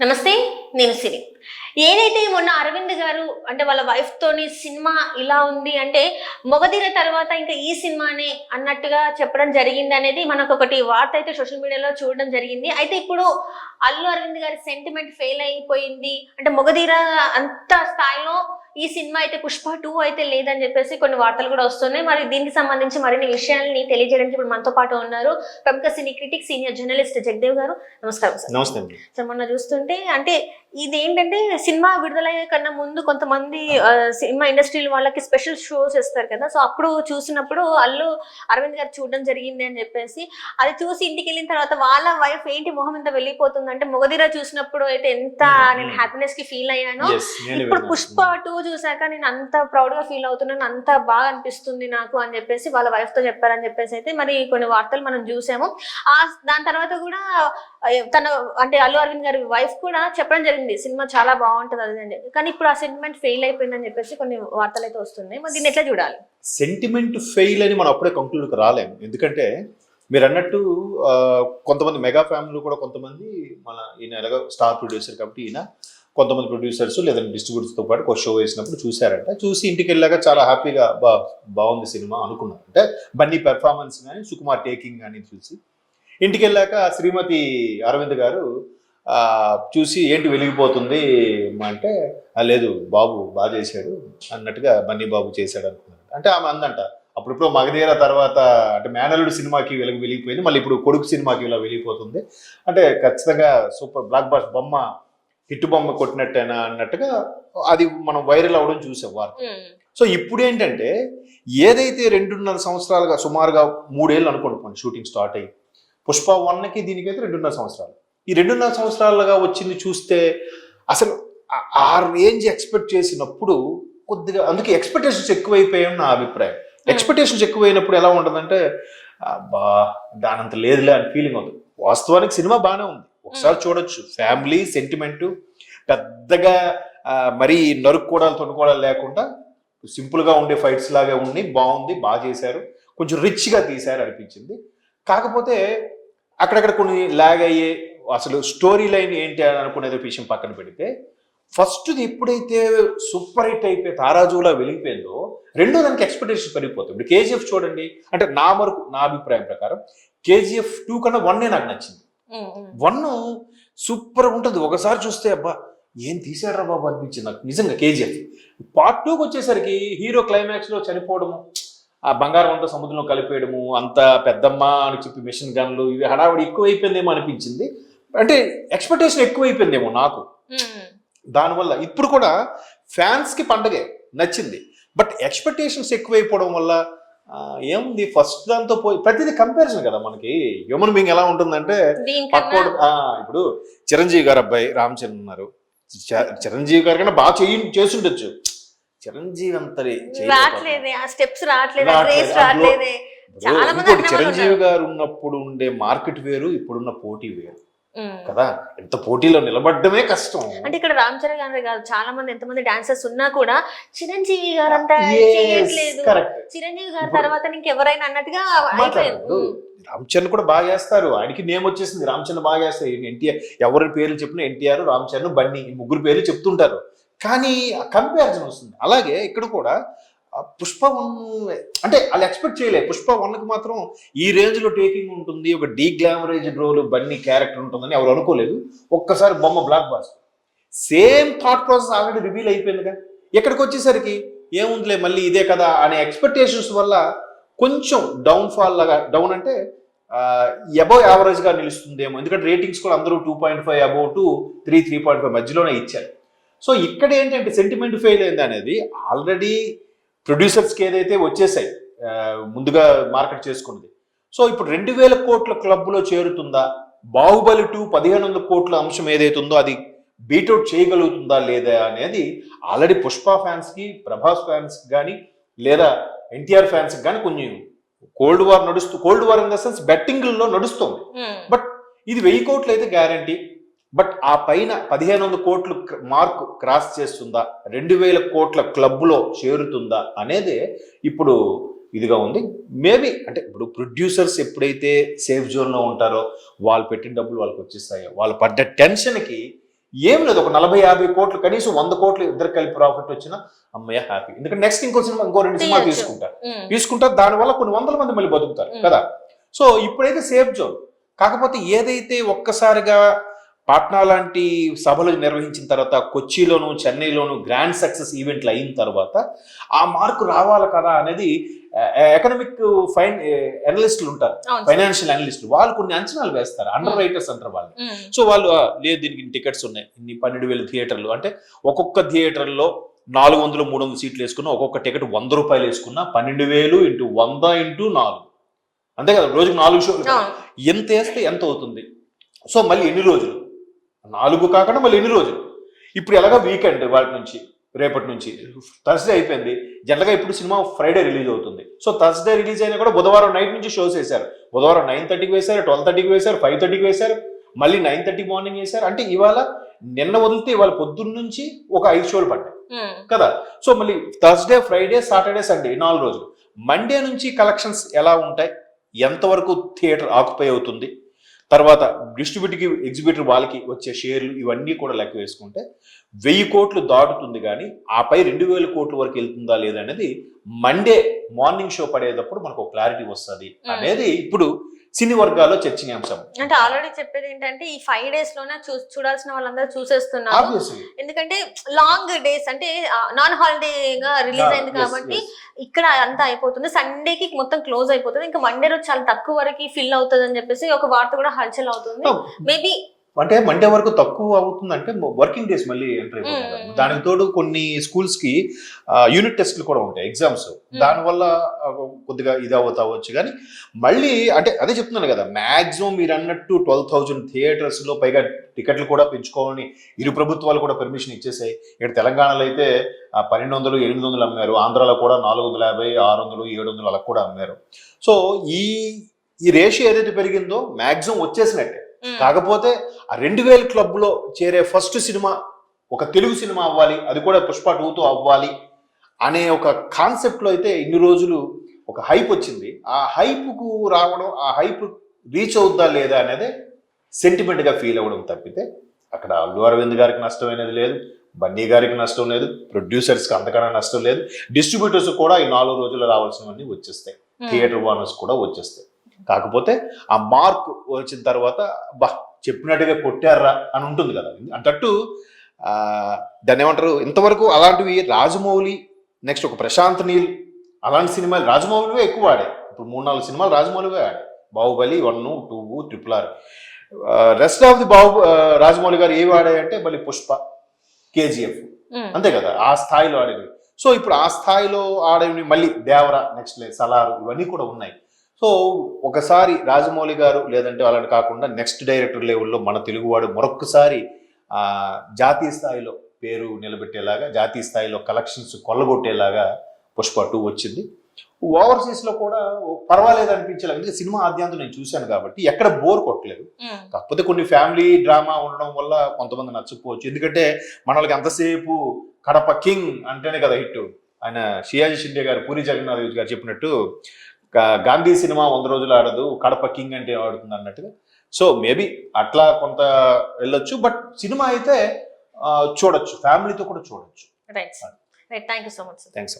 నమస్తే నేను సిరి. ఏదైతే మొన్న అరవింద్ గారు అంటే వాళ్ళ వైఫ్ తోని సినిమా ఇలా ఉంది అంటే మొగదీర తర్వాత ఇంకా ఈ సినిమానే అన్నట్టుగా చెప్పడం జరిగింది అనేది మనకు ఒకటి వార్త అయితే సోషల్ మీడియాలో చూడడం జరిగింది. అయితే ఇప్పుడు అల్లు అరవింద్ గారి సెంటిమెంట్ ఫెయిల్ అయిపోయింది. అంటే మొగదీర అంత స్థాయిలో ఈ సినిమా అయితే పుష్ప టూ అయితే లేదని చెప్పేసి కొన్ని వార్తలు కూడా వస్తున్నాయి. మరి దీనికి సంబంధించి మరిన్ని విషయాల్ని తెలియజేయడానికి ఇప్పుడు మనతో పాటు ఉన్నారు ప్రముఖ cine critic senior journalist Jagadev garu. నమస్కారం సార్. నమస్తే అండి. సో మొన్న చూస్తుంటే అంటే ఇది ఏంటంటే సినిమా విడుదలయ్యే కన్నా ముందు కొంతమంది సినిమా ఇండస్ట్రీ వాళ్ళకి స్పెషల్ షోస్ ఇస్తారు కదా సో అప్పుడు చూసినప్పుడు అల్లు అరవింద్ గారు చూడడం జరిగింది అని చెప్పేసి అది చూసి ఇంటికి వెళ్ళిన తర్వాత వాళ్ళ వైఫ్ ఏంటి మొహం ఇంత వెళ్ళిపోతుంది అంటే మొగదిరా చూసినప్పుడు అయితే ఎంత నేను. హ్యాపీనెస్కి ఫీల్ అయ్యానో ఇప్పుడు. పుష్ప టూ చూసాక నేను అంత ప్రౌడ్గా ఫీల్ అవుతున్నాను అంత బాగా అనిపిస్తుంది నాకు అని చెప్పేసి వాళ్ళ వైఫ్తో చెప్పారని చెప్పేసి అయితే మరి కొన్ని వార్తలు మనం చూసాము ఆ దాని తర్వాత కూడా తన అంటే అల్లు అరవింద్ గారి వైఫ్ కూడా చెప్పడం జరిగింది సినిమా చాలా బాగుంటుంది అదేనండి. కానీ ఇప్పుడు ఆ సెంటిమెంట్ ఫెయిల్ అయిపోయిందని చెప్పేసి కొన్ని వార్తలు అయితే వస్తున్నాయి. మరి దీన్ని ఎట్లా చూడాలి? సెంటిమెంట్ ఫెయిల్ అని మనం అప్పుడే కంక్లూడ్కి రాలేము ఎందుకంటే మీరు అన్నట్టు కొంతమంది మెగా ఫ్యామిలీ కూడా కొంతమంది మన ఈయన ఎలాగో స్టార్ ప్రొడ్యూసర్ కాబట్టి ఈయన కొంతమంది ప్రొడ్యూసర్స్ లేదంటే డిస్ట్రిబ్యూటర్స్తో పాటు ఒక షో వేసినప్పుడు చూశారంట. చూసి ఇంటికి వెళ్ళాక చాలా హ్యాపీగా బా బాగుంది సినిమా అనుకున్నారు. అంటే బన్నీ పెర్ఫార్మెన్స్ కానీ సుకుమార్ టేకింగ్ కానీ చూసి ఇంటికి వెళ్ళాక శ్రీమతి అరవింద్ గారు చూసి ఏంటి వెలిగిపోతుంది అంటే "ఆ, లేదు బాబు బాగా చేశాడు అన్నట్టుగా బన్నీ బాబు చేశాడు అనుకున్నాడు అంటే ఆమె అందంట. అప్పుడిప్పుడు మగధీర తర్వాత అంటే మేనలుడు సినిమాకి వెలుగు వెలిగిపోయింది. మళ్ళీ ఇప్పుడు కొడుకు సినిమాకి ఇలా వెలిగిపోతుంది. అంటే ఖచ్చితంగా సూపర్ బ్లాక్ బాస్ బొమ్మ హిట్ బొమ్మ కొట్టినట్టేనా అన్నట్టుగా అది మనం వైరల్ అవ్వడం చూసాం వార్త. సో ఇప్పుడు ఏంటంటే ఏదైతే రెండున్నర సంవత్సరాలుగా సుమారుగా మూడేళ్ళు అనుకోండి షూటింగ్ స్టార్ట్ అయ్యి పుష్ప వన్కి దీనికైతే రెండున్నర సంవత్సరాలు. ఈ రెండున్నర సంవత్సరాలుగా వచ్చింది చూస్తే అసలు ఆ- రేంజ్ ఎక్స్పెక్ట్ చేసినప్పుడు కొద్దిగా అందుకే ఎక్స్పెక్టేషన్స్ ఎక్కువైపోయాయని నా అభిప్రాయం. ఎక్స్పెక్టేషన్స్ ఎక్కువైనప్పుడు ఎలా ఉంటుందంటే బా దానంత లేదులే అని ఫీలింగ్ అవుతుంది. వాస్తవానికి సినిమా బాగానే ఉంది. ఒకసారి చూడొచ్చు. ఫ్యామిలీ సెంటిమెంట్ పెద్దగా మరీ నరుక్కోవడాలు తొనుకోవడాలు లేకుండా సింపుల్గా ఉండే ఫైట్స్ లాగా ఉండి బాగుంది బాగా చేశారు. కొంచెం రిచ్గా తీశారు అనిపించింది. కాకపోతే అక్కడక్కడ కొన్ని లాగ్ అయ్యే అసలు స్టోరీ లైన్ ఏంటి అని అనుకునేది విషయం పక్కన పెడితే ఫస్ట్ ఎప్పుడైతే సూపర్ హిట్ అయిపోయి తారాజులా వెలిగిపోయిందో రెండో దానికి ఎక్స్పెక్టేషన్ పెరిగిపోతుంది ఇప్పుడు కేజీఎఫ్ చూడండి అంటే నా వరకు నా అభిప్రాయం ప్రకారం కేజీఎఫ్ టూ కన్నా వన్నే నాకు నచ్చింది. వన్ సూపర్ ఉంటుంది. ఒకసారి చూస్తే అబ్బా ఏం తీసారా బాబు అనిపించింది నాకు. నిజంగా కేజీఎఫ్. పార్ట్ టూకి వచ్చేసరికి హీరో క్లైమాక్స్లో చనిపోవడము ఆ బంగారం అంతా సముద్రంలో కలిపేయడము అంత పెద్దమ్మ అని చెప్పి మిషన్ గన్లు ఇవి హడావుడి ఎక్కువైపోయిందేమో అనిపించింది. అంటే ఎక్స్పెక్టేషన్ ఎక్కువైపోయిందేమో నాకు. దానివల్ల ఇప్పుడు కూడా ఫ్యాన్స్కి పండగే నచ్చింది. బట్ ఎక్స్పెక్టేషన్స్ ఎక్కువైపోవడం వల్ల ఏముంది? ఫస్ట్ దాంతో పోయి ప్రతిదీ కంపారిజన్ కదా మనకి. హ్యూమన్ బీయింగ్ ఎలా ఉంటుందంటే పక్కోడు ఇప్పుడు చిరంజీవి గారు అబ్బాయి రామ్ చరణ్ ఉన్నారు. చిరంజీవి గారి కన్నా బాగా చేయి చేసుండొచ్చు చిరంజీవి అంత రావట్లేదే ఆ స్టెప్స్ రావట్లేదు రావట్లేదు. రేస్ రావట్లేదే. చాలా మంది చిరంజీవి. గారు ఉన్నప్పుడు ఉండే మార్కెట్ వేరు ఇప్పుడున్న పోటీ వేరు. కదా? ఎంత పోటీలో నిలబడడమే కష్టం. అంటే ఇక్కడ రామ్ చరణ్ గారు కాదు చాలా మంది ఎంతమంది డాన్సర్స్ ఉన్నా కూడా చిరంజీవి గారు అంతా చేయట్లేదు. correct. చిరంజీవి గారి తర్వాత ఇంకెవరైనా అన్నట్టుగా రామ్ చరణ్ కూడా బాగా చేస్తారు. ఆయనకి నేమ్ వచ్చేసింది. రామ్ చరణ్ బాగా చేస్తారు. ఎన్టీఆర్ ఎవరి పేర్లు చెప్పినా ఎన్టీఆర్ రామ్ చరణ్ బన్నీ ఈ ముగ్గురు పేర్లు చెప్తుంటారు. కానీ కంపారిజన్ వస్తుంది. అలాగే ఇక్కడ కూడా పుష్ప వన్ అంటే వాళ్ళు ఎక్స్పెక్ట్ చేయలే. పుష్ప వన్కి మాత్రం ఈ రేంజ్లో టేకింగ్ ఉంటుంది. ఒక de glamorous role Bunny character ఉంటుందని ఎవరు అనుకోలేదు. ఒక్కసారి బొమ్మ blockbuster same thought process already reveal అయిపోయిందిగా. ఇక్కడికి వచ్చేసరికి ఏముందిలే మళ్ళీ ఇదే కదా అనే ఎక్స్పెక్టేషన్స్ వల్ల కొంచెం డౌన్ ఫాల్ లాగా డౌన్ అంటే అబౌవ్ యావరేజ్గా నిలుస్తుందేమో. ఎందుకంటే రేటింగ్స్ కూడా అందరూ two point five above to three three point five మధ్యలోనే ఇచ్చారు. సో ఇక్కడ ఏంటంటే సెంటిమెంట్ ఫెయిల్ అయింది అనేది ఆల్రెడీ ప్రొడ్యూసర్స్కి ఏదైతే వచ్చేసాయి ముందుగా మార్కెట్ చేసుకున్నది. సో ఇప్పుడు రెండు వేల కోట్ల క్లబ్లో చేరుతుందా? బాహుబలి టూ పదిహేను వందల కోట్ల అంశం ఏదైతే ఉందో అది బీట్అవుట్ చేయగలుగుతుందా లేదా అనేది ఆల్రెడీ పుష్ప ఫ్యాన్స్కి ప్రభాస్ ఫ్యాన్స్కి కానీ లేదా ఎన్టీఆర్ ఫ్యాన్స్కి కానీ కొంచెం కోల్డ్ వార్ నడుస్తూ cold war in the sense బెట్టింగ్లో నడుస్తుంది. బట్ ఇది వెయ్యి కోట్లు అయితే గ్యారంటీ. బట్ ఆ పైన పదిహేను వందల కోట్లు మార్క్ క్రాస్ చేస్తుందా? రెండు వేల కోట్ల క్లబ్లో చేరుతుందా అనేది ఇప్పుడు ఇదిగా ఉంది. మేబీ అంటే ఇప్పుడు ప్రొడ్యూసర్స్ ఎప్పుడైతే సేఫ్ జోన్లో ఉంటారో వాళ్ళు పెట్టిన డబ్బులు వాళ్ళకి వచ్చేస్తాయో వాళ్ళు పడ్డ టెన్షన్కి ఏం లేదు. ఒక నలభై యాభై కోట్లు కనీసం వంద కోట్లు ఇద్దరు కలిపి ప్రాఫిట్ వచ్చినా అమ్మయ్య హ్యాపీ. ఎందుకంటే నెక్స్ట్ ఇంకో సినిమా ఇంకో రెండు సినిమా. తీసుకుంటారు తీసుకుంటారు దానివల్ల కొన్ని వందల మంది మళ్ళీ బతుకుతారు. కదా? సో ఇప్పుడైతే సేఫ్ జోన్. కాకపోతే ఏదైతే ఒక్కసారిగా పాట్నా లాంటి సభలు నిర్వహించిన తర్వాత కొచ్చిలోను చెన్నైలోను గ్రాండ్ సక్సెస్ ఈవెంట్లు అయిన తర్వాత ఆ మార్కు రావాలి కదా అనేది ఎకనామిక్ ఫైన్ అనలిస్టులు ఉంటారు. ఫైనాన్షియల్ అనలిస్టులు వాళ్ళు కొన్ని అంచనాలు వేస్తారు. అండర్ రైటర్స్ అంటారు వాళ్ళు. సో వాళ్ళు "ఆ, లేదు దీనికి టికెట్స్ ఉన్నాయి. ఇన్ని పన్నెండు వేల థియేటర్లు. అంటే ఒక్కొక్క థియేటర్లో నాలుగు వందలు మూడు వందలు సీట్లు వేసుకున్నా ఒక్కొక్క టికెట్ వంద రూపాయలు వేసుకున్నా పన్నెండు వేలు ఇంటూ వంద ఇంటూ నాలుగు. అంతే కదా? రోజుకి నాలుగు షోలు. ఎంత వేస్తే ఎంత అవుతుంది? సో మళ్ళీ ఎన్ని రోజులు? నాలుగు కాకుండా మళ్ళీ ఎన్ని రోజులు? ఇప్పుడు ఎలాగా వీకెండ్ వాటి నుంచి రేపటి నుంచి? థర్స్డే అయిపోయింది. జనరల్గా ఇప్పుడు సినిమా ఫ్రైడే రిలీజ్ అవుతుంది. సో థర్స్డే రిలీజ్ అయినా కూడా బుధవారం నైట్ నుంచి షోస్ వేశారు. బుధవారం నైన్ థర్టీకి వేశారు ట్వెల్వ్ థర్టీకి వేశారు ఫైవ్ థర్టీకి వేశారు మళ్ళీ నైన్ థర్టీ మార్నింగ్ వేశారు. అంటే ఇవాళ నిన్న వదిలితే ఇవాళ పొద్దున్న నుంచి ఒక ఐదు షోలు పడ్డాయి. ఉమ్, కదా? సో మళ్ళీ థర్స్డే ఫ్రైడే సాటర్డే సండే నాలుగు రోజులు. మండే నుంచి కలెక్షన్స్ ఎలా ఉంటాయి? ఎంతవరకు థియేటర్ ఆక్యుపై అవుతుంది? తర్వాత డిస్ట్రిబ్యూటర్కి ఎగ్జిబ్యూటర్ వాళ్ళకి వచ్చే షేర్లు ఇవన్నీ కూడా లెక్క వేసుకుంటే వెయ్యి కోట్లు దాటుతుంది కానీ ఆపై రెండు వేల కోట్ల వరకు వెళ్తుందా లేదా అనేది మండే మార్నింగ్ షో పడేటప్పుడు మనకు క్లారిటీ వస్తుంది. అనేది ఇప్పుడు సినీ వర్గాల్లో చర్చనీయాంశం. అంటే ఆల్రెడీ చెప్పేది ఏంటంటే ఈ ఫైవ్ డేస్లోనే చూ చూడాల్సిన వాళ్ళందరూ చూసేస్తున్నారు. ఎందుకంటే లాంగ్ డేస్ అంటే నాన్ హాలిడే గా రిలీజ్ అయింది కాబట్టి ఇక్కడ అంతా అయిపోతుంది. సండేకి మొత్తం క్లోజ్ అయిపోతుంది. ఇంకా మండే రోజు చాలా తక్కువ వరకు ఫిల్ అవుతుంది అని చెప్పేసి ఒక వార్త కూడా హల్చల్ అవుతుంది. మేబీ అంటే మండే వరకు తక్కువ అవుతుందంటే వర్కింగ్ డేస్ మళ్ళీ ఎంటర్. మ్మ్. దానికి తోడు కొన్ని స్కూల్స్కి యూనిట్ టెస్ట్లు కూడా ఉంటాయి ఎగ్జామ్స్ దానివల్ల కొద్దిగా ఇది అవుతా అవ్వచ్చు కానీ మళ్ళీ అంటే అదే చెప్తున్నాను కదా మాక్సిమం మీరు అన్నట్టు ట్వెల్వ్ థౌజండ్ థియేటర్స్లో పైగా టికెట్లు కూడా పెంచుకోవాలని ఇరు ప్రభుత్వాలు కూడా పర్మిషన్ ఇచ్చేసాయి. ఇక్కడ తెలంగాణలో అయితే పన్నెండు వందలు ఎనిమిది వందలు అమ్మారు. ఆంధ్రాలో కూడా నాలుగు వందల యాభై ఆరు వందలు ఏడు వందలు అలా కూడా అమ్మారు. సో ఈ ఈ రేషియో ఏదైతే పెరిగిందో మాక్సిమం వచ్చేసినట్టే. కాకపోతే ఆ రెండు వేల క్లబ్లో చేరే ఫస్ట్ సినిమా ఒక తెలుగు సినిమా అవ్వాలి అది కూడా పుష్ప టూతో అవ్వాలి అనే ఒక కాన్సెప్ట్లో అయితే ఇన్ని రోజులు ఒక హైప్ వచ్చింది. ఆ hype కు రావడం ఆ హైప్ రీచ్ అవుద్దా లేదా అనేది సెంటిమెంట్గా ఫీల్ అవ్వడం తప్పితే అక్కడ అల్లు అరవింద్ గారికి నష్టం అనేది లేదు బన్నీ గారికి నష్టం లేదు ప్రొడ్యూసర్స్కి అంతకన్నా నష్టం లేదు డిస్ట్రిబ్యూటర్స్ కూడా ఈ నాలుగు రోజుల్లో రావాల్సినవన్నీ వచ్చేస్తాయి. థియేటర్ ఓనర్స్ కూడా వచ్చేస్తాయి. కాకపోతే ఆ మార్క్ వచ్చిన తర్వాత బా చెప్పినట్టుగా కొట్టారా అని ఉంటుంది కదా. అంతట్టు ఆ, దాన్ని ఏమంటారు ఇంతవరకు అలాంటివి రాజమౌళి నెక్స్ట్ ఒక ప్రశాంత్ నీల్ అలాంటి సినిమాలు రాజమౌళివే ఎక్కువ ఆడాయి ఇప్పుడు మూడు నాలుగు సినిమాలు రాజమౌళివే ఆడాయి Baahubali one two triple R. Rest of the Bahu Rajamouli garu ఏవి ఆడాయంటే మళ్ళీ పుష్ప కేజీఎఫ్. అంతే కదా ఆ స్థాయిలో ఆడేవి. సో ఇప్పుడు ఆ స్థాయిలో ఆడేవి మళ్ళీ దేవర నెక్స్ట్ లేదు సలారు ఇవన్నీ కూడా ఉన్నాయి. సో ఒకసారి రాజమౌళి గారు లేదంటే అలాంటి కాకుండా నెక్స్ట్ డైరెక్టర్ లెవెల్లో మన తెలుగువాడు మరొక్కసారి ఆ జాతీయ స్థాయిలో పేరు నిలబెట్టేలాగా జాతీయ స్థాయిలో కలెక్షన్స్ కొల్లగొట్టేలాగా పుష్ప టూ వచ్చింది. ఓవర్సీస్లో కూడా పర్వాలేదు అనిపించేలాగా ఎందుకంటే సినిమా ఆద్యాంతం నేను చూశాను కాబట్టి ఎక్కడ బోర్ కొట్టలేదు. కాకపోతే కొన్ని ఫ్యామిలీ డ్రామా ఉండడం వల్ల కొంతమంది నచ్చకపోవచ్చు. ఎందుకంటే మన వాళ్ళకి ఎంతసేపు కడప కింగ్ అంటేనే కదా హిట్ ఆయన షియాజీ షిండే గారు పూరి జగన్నాథ్ గారు చెప్పినట్టు గాంధీ సినిమా వంద రోజులు ఆడదు కడప కింగ్ అంటే ఆడుతుంది అన్నట్టుగా. సో మేబీ అట్లా కొంత వెళ్ళొచ్చు బట్ సినిమా అయితే చూడొచ్చు ఫ్యామిలీతో కూడా చూడొచ్చు. Thank you so much thanks